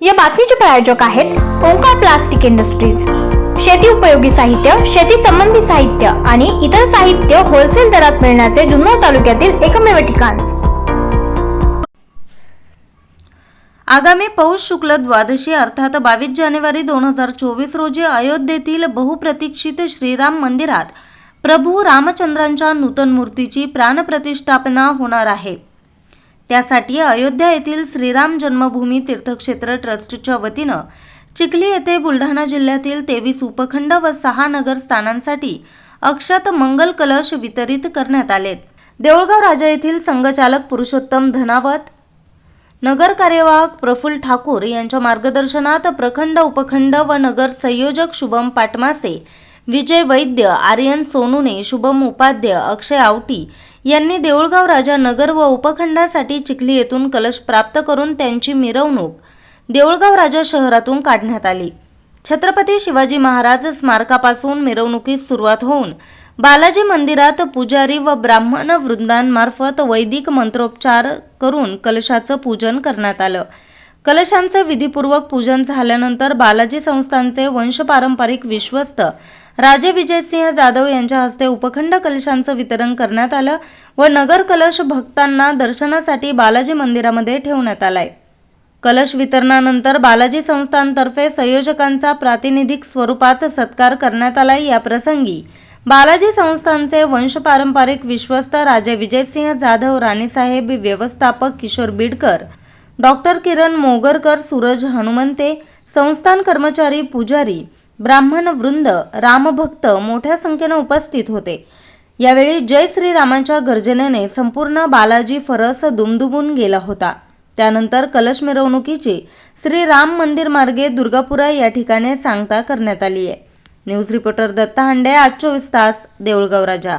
या बातमीचे प्रायोजक आहेत ओंकार प्लास्टिक इंडस्ट्रीज. शेती उपयोगी साहित्य शेती संबंधी साहित्य आणि इतर साहित्य होलसेल दरात मिळण्याचे जुन्नर तालुक्यातील एकमेव ठिकाण. आगामी पौष शुक्ल द्वादशी अर्थात बावीस जानेवारी दोन हजार चोवीस रोजी अयोध्येतील बहुप्रतीक्षित श्रीराम मंदिरात प्रभू रामचंद्रांच्या नूतन मूर्तीची प्राणप्रतिष्ठापना होणार आहे. त्यासाठी अयोध्या येथील श्रीराम जन्मभूमी तीर्थक्षेत्र ट्रस्टच्या वतीनं चिखली येथे बुलढाणा जिल्ह्यातील तेवीस उपखंड व सहा नगर स्थानांसाठी अक्षत मंगल कलश वितरित करण्यात आलेत. देऊळगाव राजा येथील संघचालक पुरुषोत्तम धनावत नगर कार्यवाहक प्रफुल्ल ठाकूर यांच्या मार्गदर्शनात प्रखंड उपखंड व नगर संयोजक शुभम पाटमासे विजय वैद्य आर्यन सोनुने शुभम उपाध्य अक्षय आवटी यांनी देऊळगाव राजा नगर व उपखंडासाठी चिखली येथून कलश प्राप्त करून त्यांची मिरवणूक देऊळगाव राजा शहरातून काढण्यात आली. छत्रपती शिवाजी महाराज स्मारकापासून मिरवणुकीस सुरुवात होऊन बालाजी मंदिरात पुजारी व ब्राह्मण वृंदांमार्फत वैदिक मंत्रोपचार करून कलशाचं पूजन करण्यात आलं. कलशांचे विधीपूर्वक पूजन झाल्यानंतर बालाजी संस्थांचे वंशपारंपरिक विश्वस्त राजे विजयसिंह जाधव यांच्या हस्ते उपखंड कलशांचं वितरण करण्यात आलं व नगर कलश भक्तांना दर्शनासाठी बालाजी मंदिरामध्ये ठेवण्यात आलाय. कलश वितरणानंतर बालाजी संस्थांतर्फे संयोजकांचा प्रातिनिधिक स्वरूपात सत्कार करण्यात आला या प्रसंगी बालाजी संस्थांचे वंशपारंपरिक विश्वस्त राजे विजयसिंह जाधव राणीसाहेब व्यवस्थापक किशोर बिडकर डॉक्टर किरण मोगरकर सूरज हनुमंते संस्थान कर्मचारी पुजारी ब्राह्मण वृंद रामभक्त मोठ्या संख्येनं उपस्थित होते. यावेळी जय श्रीरामांच्या गर्जनेने संपूर्ण बालाजी फरस दुमदुमून गेला होता. त्यानंतर कलश मिरवणुकीची श्री राम मंदिर मार्गे दुर्गापुरा या ठिकाणी सांगता करण्यात आली आहे न्यूज रिपोर्टर दत्ता हांडे आज चोवीस तास देऊळगाव राजा.